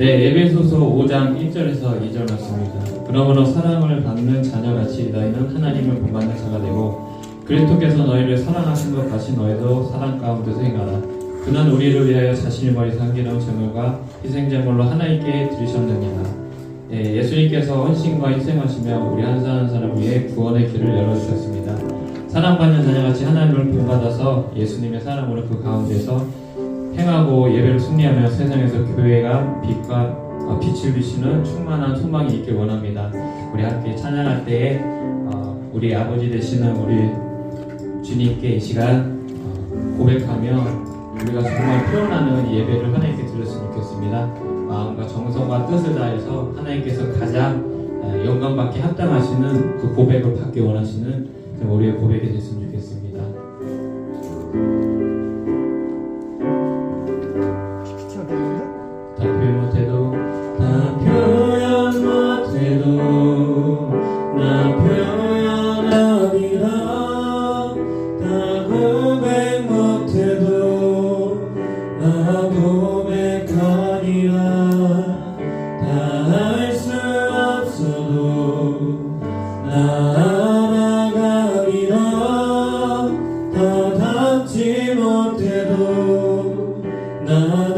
네, 에베소서 5장 1절에서 2절 말씀입니다. 그러므로 사랑을 받는 자녀같이 너희는 하나님을 본받는 자가 되고 그리스도께서 너희를 사랑하신 것 같이 너희도 사랑 가운데서 행하라. 그는 우리를 위하여 자신의 머리 상기는 제물과 희생제물로 하나님께 드리셨느니라. 예, 예수님께서 헌신과 희생하시며 우리 한 사람 한 사람 위해 구원의 길을 열어주셨습니다. 사랑받는 자녀같이 하나님을 본받아서 예수님의 사랑으로 그 가운데서 행하고 예배를 승리하며 세상에서 교회가 빛과 어, 빛을 비추는 충만한 소망이 있길 원합니다. 우리 함께 찬양할 때에 어, 우리 아버지 되시는 우리 주님께 이 시간 어, 고백하며 우리가 정말 표현하는 예배를 하나님께 드렸으면 좋겠습니다. 마음과 정성과 뜻을 다해서 하나님께서 가장 어, 영광받게 합당하시는 그 고백을 받기 원하시는 우리의 고백이 됐으면 좋겠습니다. Uh-huh.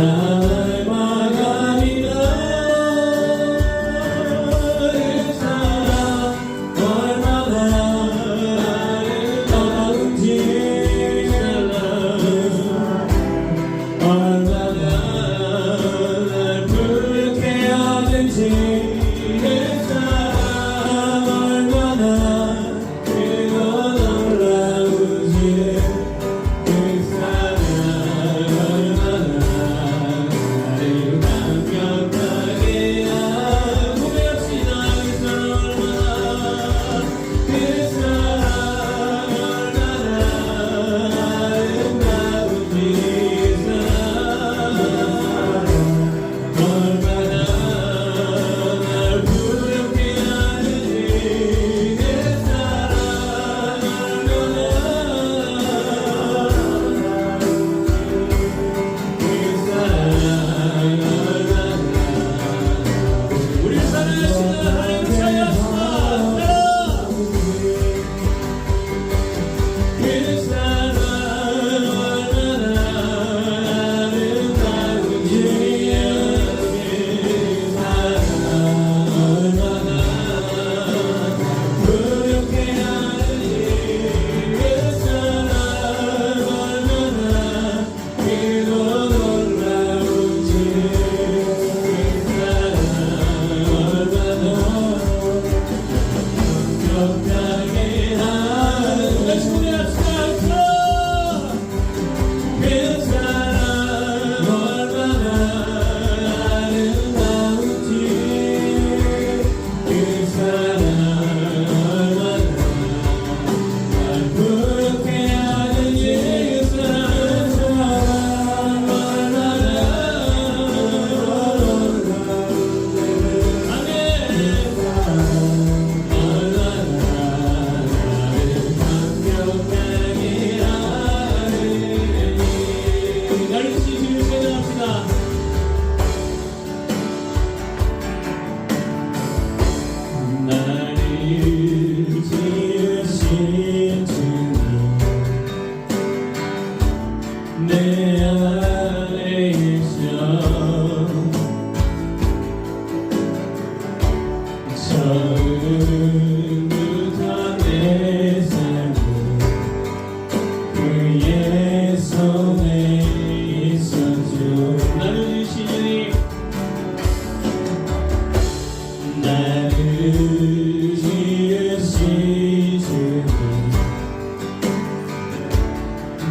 love.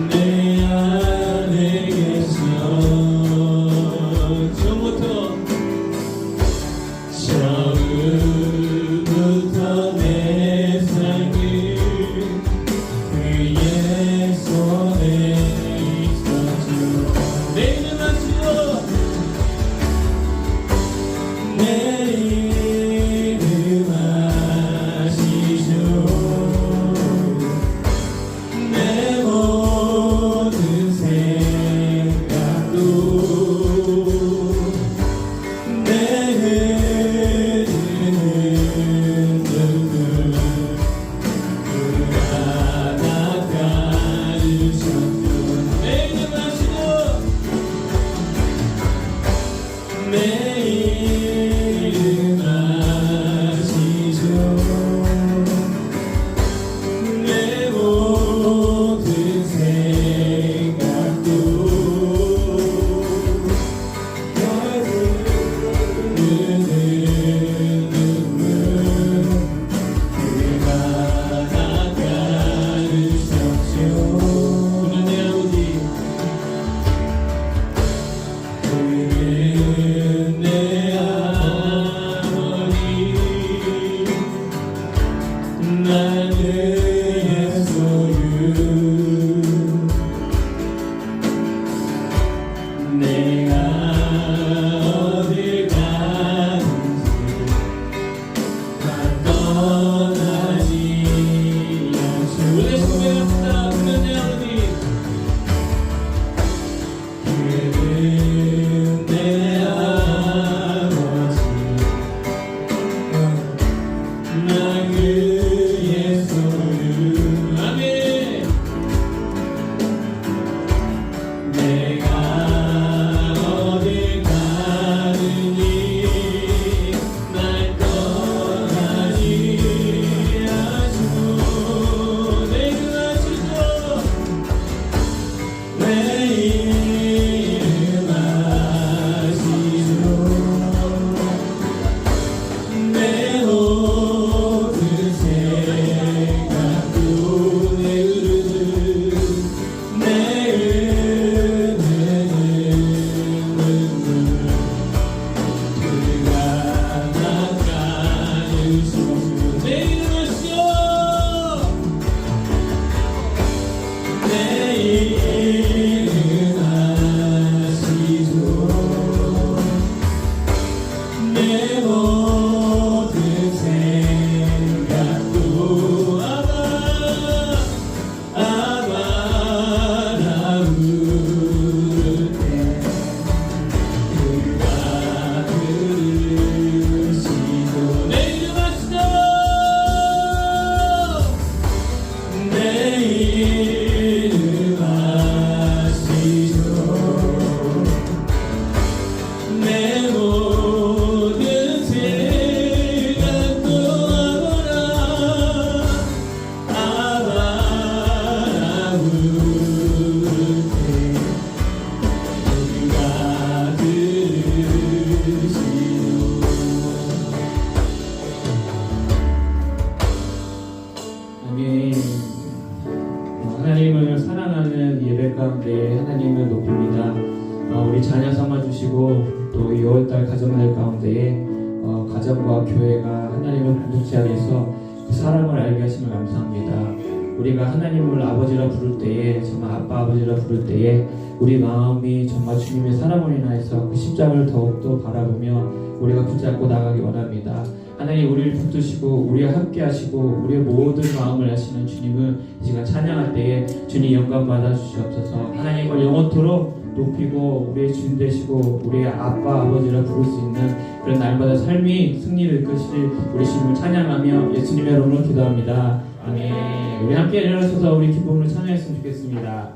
name. 나 가운데 하나님을 높입니다. 어, 우리 자녀 삼아 주시고 또 2월달 가정날 가운데에 어, 가정과 교회가 하나님을 공동체 안에서 그 사랑을 알게 하심을 감사합니다. 우리가 하나님을 아버지라 부를 때에 정말 아빠 아버지라 부를 때에 우리 마음이 정말 주님의 사랑을 인하여서 그 십자가를 더욱더 바라보며 우리가 붙잡고 나가기 원합니다. 하나님 우리를 붙드시고 우리와 함께 하시고 우리의 모든 마음을 하시는 주님을 이 시간 찬양할 때에 주님 영광 받아 주시옵소서. 하나님을 영원토록 높이고 우리의 주인 되시고 우리의 아빠 아버지라 부를 수 있는 그런 날마다 삶이 승리를 이끄실 우리 주님을 찬양하며 예수님의 이름으로 기도합니다. 아멘. 우리 함께 일어나셔서. 우리 기쁨으로 찬양했으면 좋겠습니다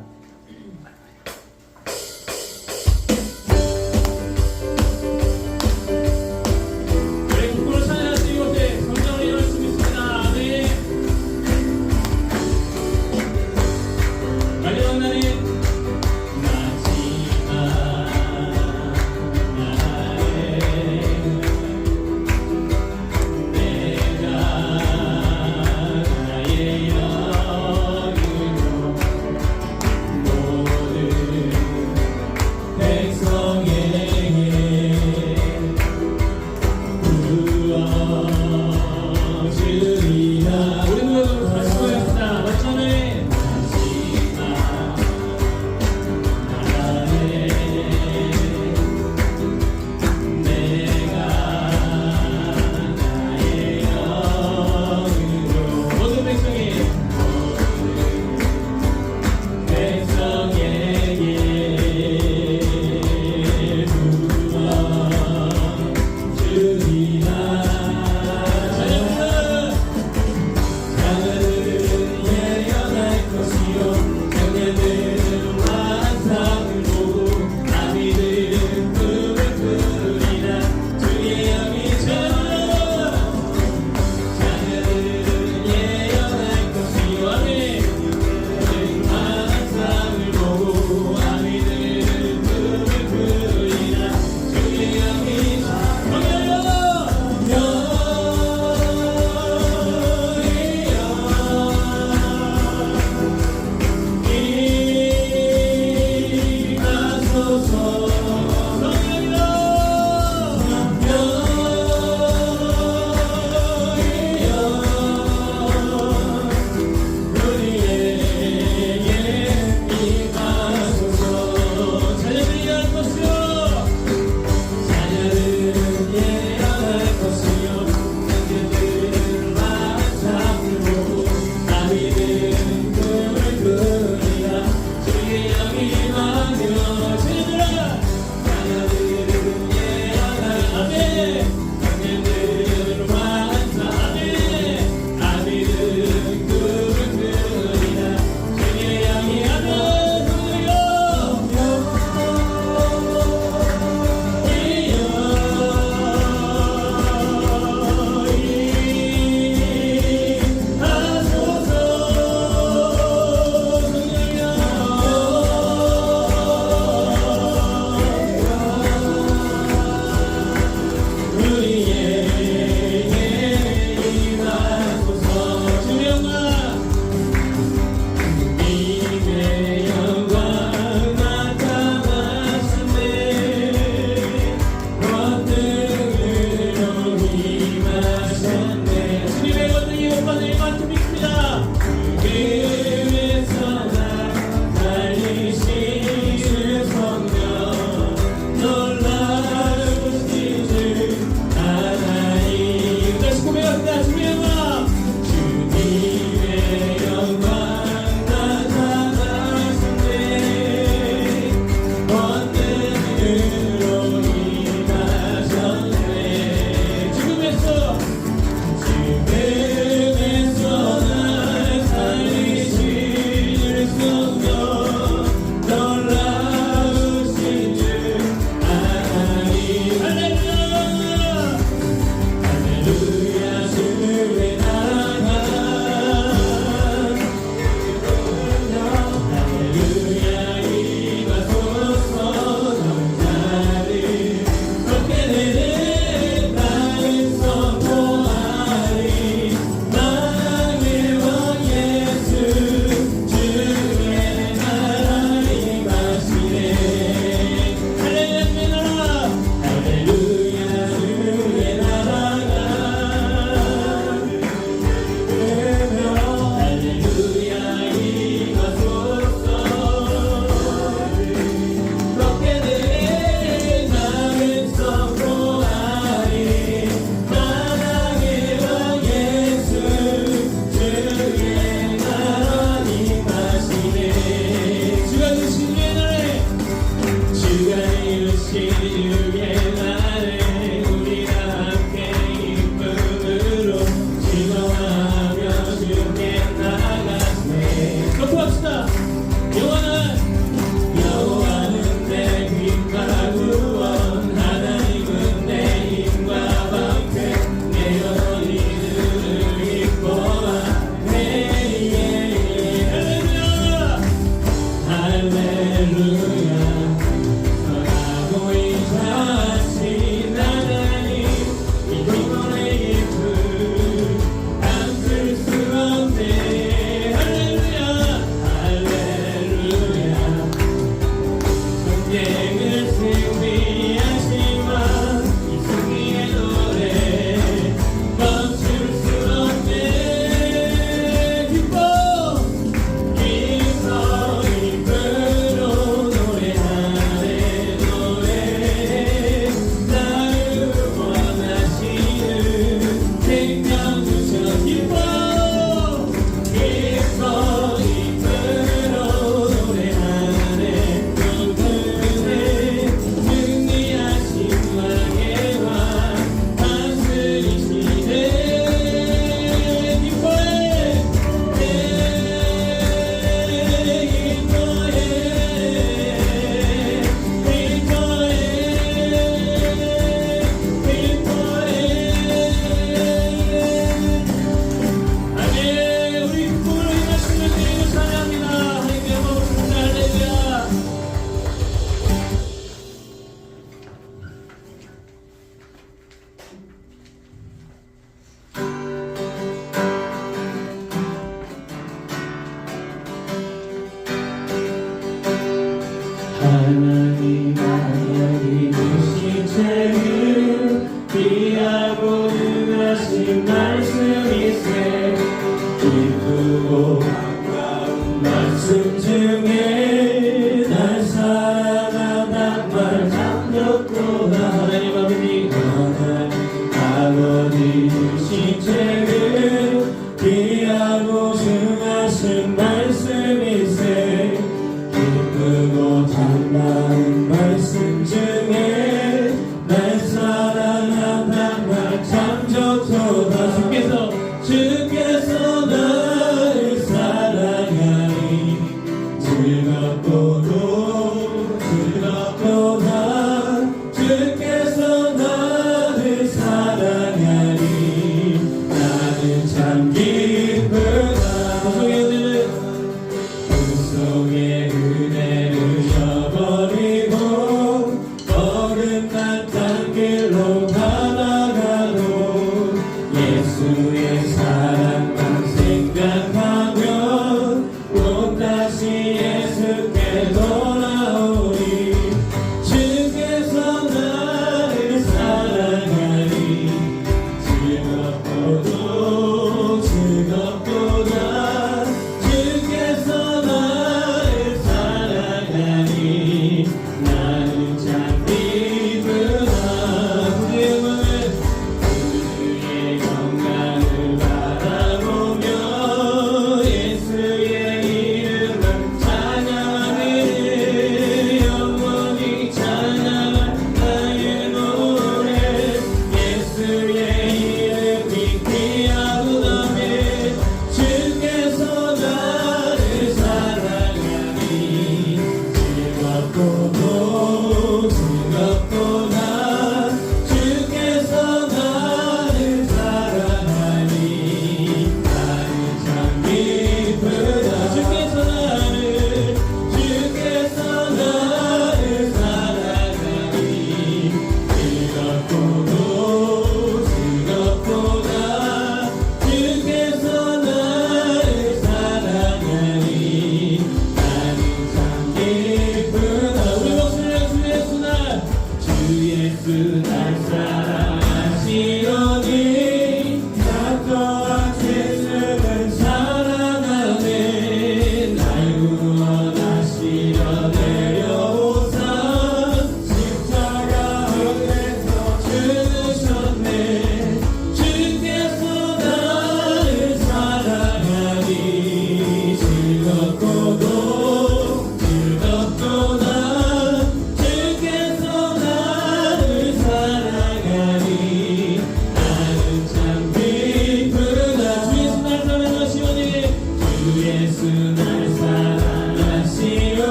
I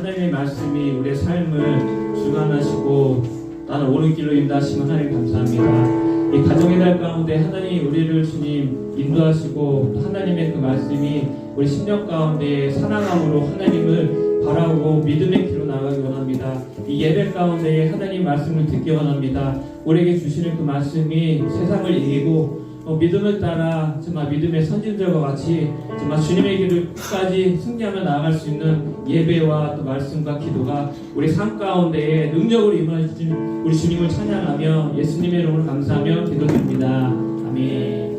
하나님의 말씀이 우리의 삶을 주관하시고 나는 옳은 길로 인도하시는 하나님 감사합니다. 이 가정의 달 가운데 하나님 우리를 주님 인도하시고 하나님의 그 말씀이 우리 심령 가운데 사랑함으로 하나님을 바라고 믿음의 길로 나가기 원합니다. 이 예배 가운데 하나님 말씀을 듣기 원합니다. 우리에게 주시는 그 말씀이 세상을 이기고 어, 믿음을 따라 정말 믿음의 선진들과 같이 정말 주님의 길을 끝까지 승리하며 나아갈 수 있는 예배와 또 말씀과 기도가 우리 삶 가운데에 능력으로 임하신 우리 주님을 찬양하며 예수님의 이름을 감사하며 기도드립니다. 아멘.